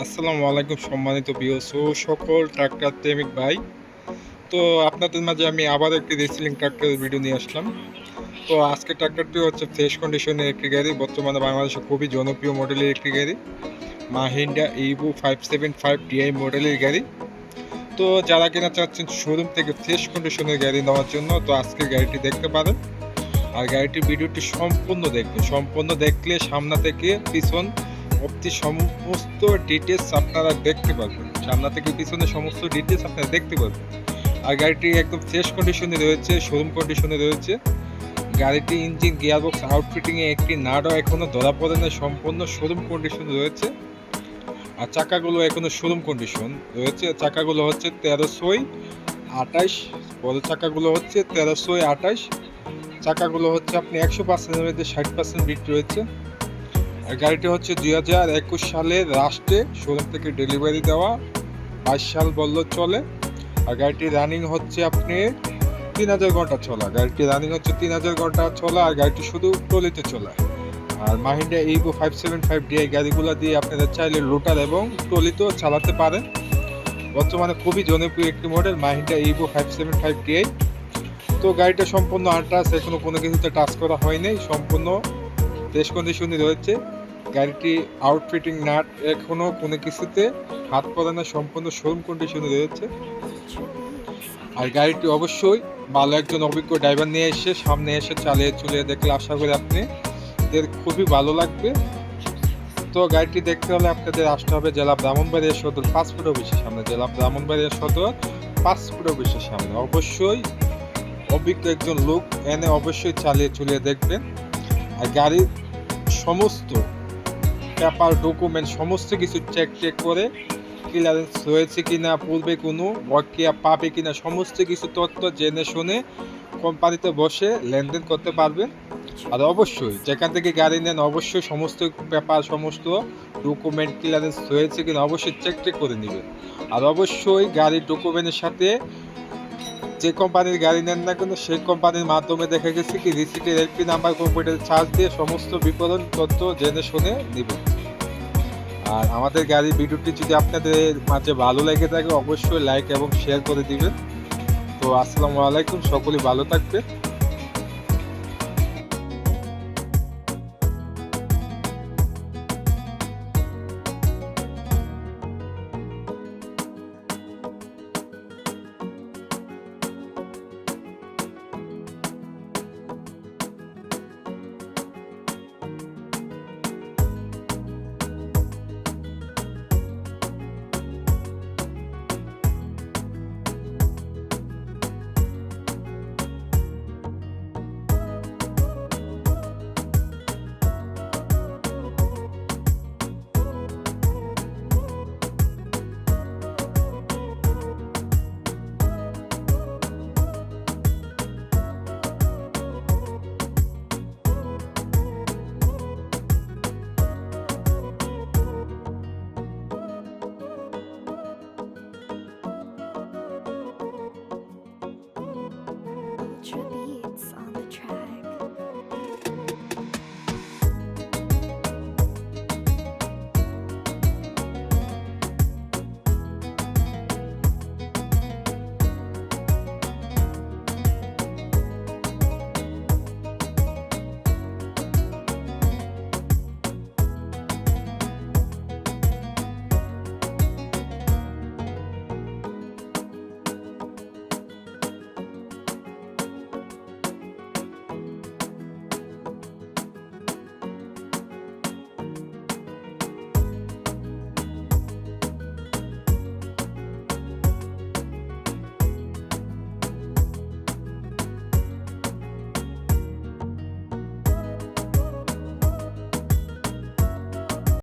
আসসালামু আলাইকুম সম্মানিত বিওসো সকল ট্রাক্টর প্রেমিক ভাই। তো আপনাদের মাঝে আমি আবার একটি রেসিলিং ট্রাক্টরের ভিডিও নিয়ে আসলাম। তো আজকে ট্রাক্টরটি হচ্ছে ফ্রেশ কন্ডিশনের একটি গাড়ি। বর্তমানে বাংলাদেশে খুবই জনপ্রিয় মডেলের একটি গাড়ি। Mahindra Yuvo five seven five DI মডেলের গাড়ি। তো যারা কিনা চাচ্ছেন শোরুম থেকে ফ্রেশ কন্ডিশনের গাড়ি নেওয়ার জন্য, তো আজকে গাড়িটি দেখতে পারেন। আর গাড়িটির ভিডিওটি সম্পূর্ণ দেখবেন। সম্পূর্ণ দেখলে সামনা থেকে পিছন অবধি সমস্ত ডিটেলস আপনারা দেখতে পারবেন। সামনা থেকে পিছনে সমস্ত ডিটেলস আপনারা দেখতে পারবেন। আর গাড়িটি একদম ফ্রেশ কন্ডিশনে রয়েছে শোরুম কন্ডিশনে রয়েছে। গাড়িটি ইঞ্জিন গিয়ারবক্স আউটফিটিংয়ে একটি নাটও এখনও ধরা পড়ে না সম্পূর্ণ শোরুম কন্ডিশন রয়েছে। আর চাকাগুলো এখনও শোরুম কন্ডিশন রয়েছে। চাকাগুলো হচ্ছে তেরোশোই আঠাশ, বড় চাকাগুলো হচ্ছে তেরোশোই আঠাশ। চাকাগুলো হচ্ছে আপনি একশো পার্সেন্টের মধ্যে ষাট পার্সেন্ট বিট রয়েছে। গাড়িটি হচ্ছে দুই হাজার একুশ সালের লাস্টে শোরুম থেকে ডেলিভারি দেওয়া, বাইশ সাল বলল চলে। আর গাড়িটি রানিং হচ্ছে আপনি তিন হাজার ঘণ্টা চলা। গাড়িটি রানিং হচ্ছে তিন হাজার ঘণ্টা চলা আর গাড়িটি শুধু টলিতে চলা। আর Mahindra Yuvo five seven five DI গাড়িগুলো দিয়ে আপনারা চাইলে লোটার এবং টলিতেও চালাতে পারেন। বর্তমানে খুবই জনপ্রিয় একটি model Mahindra Yuvo five seven five DI তো গাড়িটা সম্পূর্ণ আনটাচ, এখনও কোনো কিছুতে টাচ করা হয়নি। সম্পূর্ণ ফ্রেশ কন্ডিশনে রয়েছে। গাড়িটি আউটফিটিং নাট এখনও কোনো কিছুতে হাত পড়ে না সম্পূর্ণ শোরুম কন্ডিশনে রয়েছে। আর গাড়িটি অবশ্যই ভালো একজন অভিজ্ঞ ড্রাইভার নিয়ে এসে সামনে এসে চালিয়ে চলিয়ে দেখলে আশা করি আপনি এদের খুবই ভালো লাগবে। তো গাড়িটি দেখতে হলে আপনাদের আসতে হবে জেলা ব্রাহ্মণবাড়িয়া সদর ফুট অফিসের সামনে। জেলা ব্রাহ্মণবাড়িয়া সদর ফুট অফিসের সামনে। অবশ্যই অভিজ্ঞ একজন লোক এনে অবশ্যই চালিয়ে চলিয়ে দেখবেন। আর গাড়ির সমস্ত পেপার ডকুমেন্ট সমস্ত কিছু চেক চেক করে ক্লিয়ারেন্স হয়েছে কিনা, পূর্বে কোনো বকেয়া পাবে কিনা, সমস্ত কিছু তথ্য জেনে শুনে কোম্পানিতে বসে লেনদেন করতে পারবেন। আর অবশ্যই যেখান থেকে গাড়ি নেন, অবশ্যই সমস্ত পেপার সমস্ত ডকুমেন্ট ক্লিয়ারেন্স হয়েছে কিনা, অবশ্যই চেক চেক করে নেবেন। আর অবশ্যই গাড়ির ডকুমেন্টের সাথে যে কোম্পানির গাড়ি নেন না কেন, সেই কোম্পানির মাধ্যমে দেখা গেছে কি, রিসিটের এলপি নাম্বার কম্পিউটার চার্জ দিয়ে সমস্ত বিপণন তথ্য জেনে শুনে নেবেন আর আমাদের গাড়ির ভিডিওটি যদি আপনাদের মাঝে ভালো লেগে থাকে, অবশ্যই লাইক এবং শেয়ার করে দিবেন। তো আসসালামু আলাইকুম, সকলেই ভালো থাকবেন। children.